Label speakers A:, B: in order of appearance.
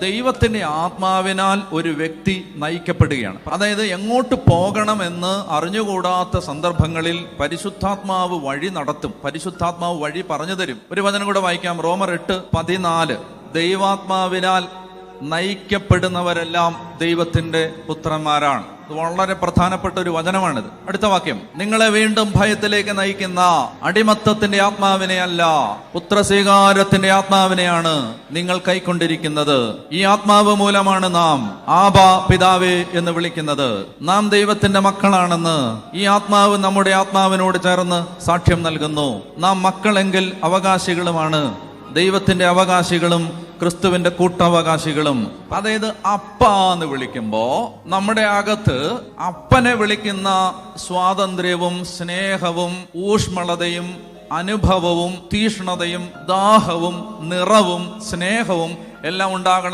A: ദൈവത്തിന്റെ ആത്മാവിനാൽ ഒരു വ്യക്തി നയിക്കപ്പെടുകയാണ്. അതായത് എങ്ങോട്ട് പോകണമെന്ന് അറിഞ്ഞുകൂടാത്ത സന്ദർഭങ്ങളിൽ പരിശുദ്ധാത്മാവ് വഴി നടത്തും. പരിശുദ്ധാത്മാവ് വഴി പറഞ്ഞു തരും. ഒരു വചനം കൂടെ വായിക്കാം. റോമർ എട്ട് പതിനാല്. ദൈവാത്മാവിനാൽ നയിക്കപ്പെടുന്നവരെല്ലാം ദൈവത്തിന്റെ പുത്രന്മാരാണ്. വളരെ പ്രധാനപ്പെട്ട ഒരു വചനമാണിത്. അടുത്ത വാക്യം. നിങ്ങളെ വീണ്ടും ഭയത്തിലേക്ക് നയിക്കുന്ന അടിമത്തത്തിന്റെ ആത്മാവിനെ അല്ല പുത്രസ്വീകാരത്തിന്റെ ആത്മാവിനെയാണ് നിങ്ങൾ കൈക്കൊണ്ടിരിക്കുന്നത്. ഈ ആത്മാവ് മൂലമാണ് നാം ആബ പിതാവേ എന്ന് വിളിക്കുന്നത്. നാം ദൈവത്തിന്റെ മക്കളാണെന്ന് ഈ ആത്മാവ് നമ്മുടെ ആത്മാവിനോട് ചേർന്ന് സാക്ഷ്യം നൽകുന്നു. നാം മക്കളെങ്കിൽ അവകാശികളുമാണ്. ദൈവത്തിന്റെ അവകാശികളും ക്രിസ്തുവിന്റെ കൂട്ടവകാശികളും. അതായത് അപ്പ എന്ന് വിളിക്കുമ്പോൾ നമ്മുടെ അകത്ത് അപ്പനെ വിളിക്കുന്ന സ്വാതന്ത്ര്യവും സ്നേഹവും ഊഷ്മളതയും അനുഭവവും തീഷ്ണതയും ദാഹവും നിറവും സ്നേഹവും എല്ലാം ഉണ്ടാകണം